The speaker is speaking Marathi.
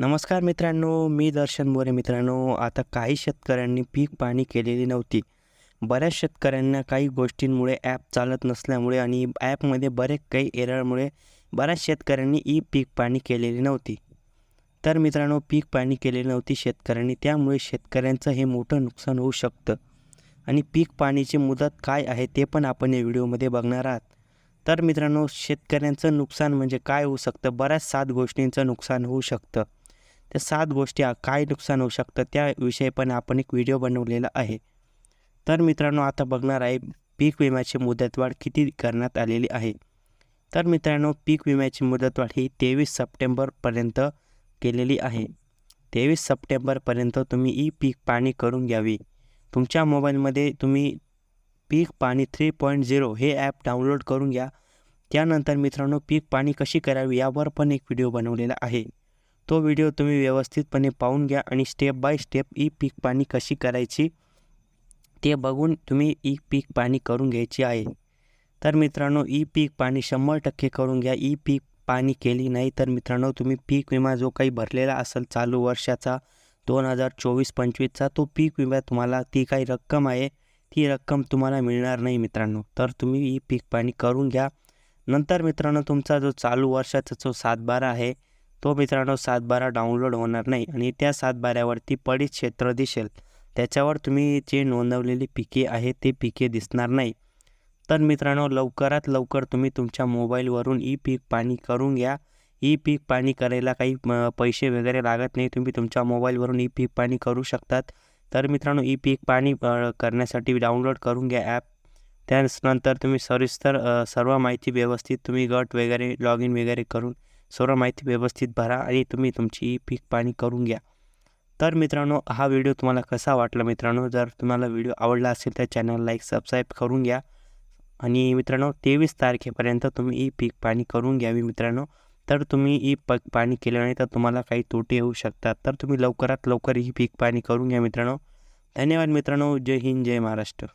नमस्कार मित्रांनो मी दर्शन मोरे मित्रांनो. आता काही शेतकऱ्यांनी पीक पाणी केलेली नव्हती. बऱ्याच शेतकऱ्यांना काही गोष्टींमुळे ॲप चालत नसल्यामुळे आणि ॲपमध्ये बरेच काही एररमुळे बऱ्याच शेतकऱ्यांनी ई पीक पाणी केलेली नव्हती. तर मित्रांनो पीक पाणी केलेली नव्हती शेतकऱ्यांनी. त्यामुळे शेतकऱ्यांचं हे मोठं नुकसान होऊ शकतं. आणि पीक पाणीची मुदत काय आहे ते पण आपण या व्हिडिओमध्ये बघणार आहात. तर मित्रांनो शेतकऱ्यांचं नुकसान म्हणजे काय होऊ शकतं? बऱ्याच सात गोष्टींचं नुकसान होऊ शकतं. त्या सात गोष्टी काय नुकसान होऊ शकतं त्याविषयी पण आपण एक व्हिडिओ बनवलेला आहे. तर मित्रांनो आता बघणार आहे पीक विम्याची मुदतवाढ किती करण्यात आलेली आहे. तर मित्रांनो पीक विम्याची मुदतवाढ ही तेवीस सप्टेंबरपर्यंत केलेली आहे. तेवीस सप्टेंबरपर्यंत तुम्ही ई पीक पाणी करून घ्यावी. तुमच्या मोबाईलमध्ये तुम्ही पीक पाणी थ्री पॉईंट झिरो हे ॲप डाउनलोड करून घ्या. त्यानंतर मित्रांनो पीक पाणी कशी करावी यावर पण एक व्हिडिओ बनवलेला आहे. तो व्हिडिओ तुम्ही व्यवस्थितपणे पाहून घ्या आणि स्टेप बाय स्टेप ई पीक पाणी कशी करायची ते बघून तुम्ही ई पीक पाणी करून घ्यायची आहे. तर मित्रांनो ई पीक पाणी शंभर टक्के करून घ्या. ई पीक पाणी केली नाही तर मित्रांनो तुम्ही पीक विमा जो काही भरलेला असेल चालू वर्षाचा दोन हजार चोवीस पंचवीसचा तो पीक विमा तुम्हाला ती काही रक्कम आहे ती रक्कम तुम्हाला मिळणार नाही मित्रांनो. तर तुम्ही ई पीक पाणी करून घ्या. नंतर मित्रांनो तुमचा जो चालू वर्षाचा जो सातबारा आहे तो मित्रांनो सातबारा डाउनलोड होणार नाही आणि त्या सातबाऱ्यावरती पडीत क्षेत्र दिसेल. त्याच्यावर तुम्ही जे नोंदवलेली पिके आहे ते पिके दिसणार नाही. तर मित्रांनो लवकरात लवकर तुम्ही तुमच्या मोबाईलवरून ई पीक पाणी करून घ्या. ई पीक पाणी करायला काही पैसे वगैरे लागत नाही. तुम्ही तुमच्या मोबाईलवरून ई पीक पाणी करू शकतात. तर मित्रांनो ई पीक पाणी करण्यासाठी डाउनलोड करून घ्या ॲप त्यानंतर तुम्ही सविस्तर सर्व माहिती व्यवस्थित तुम्ही गट वगैरे लॉग इन वगैरे करून सर्व माहिती व्यवस्थित भरा आणि तुम्ही तुमची पीक पाणी करून घ्या. तर मित्रांनो हा व्हिडिओ तुम्हाला कसा वाटला मित्रांनो? जर तुम्हाला व्हिडिओ आवडला असेल तर चॅनल लाईक सबस्क्राईब करून घ्या. आणि मित्रांनो तेवीस तारखेपर्यंत तुम्ही ई पीक पाणी करून घ्यावी मित्रांनो. तर तुम्ही ई पीक पाणी केलं नाही तर तुम्हाला काही तोटे होऊ शकतात. तर तुम्ही लवकरात लवकर ही पीक पाणी करून घ्या मित्रांनो. धन्यवाद मित्रांनो. जय हिंद जय महाराष्ट्र.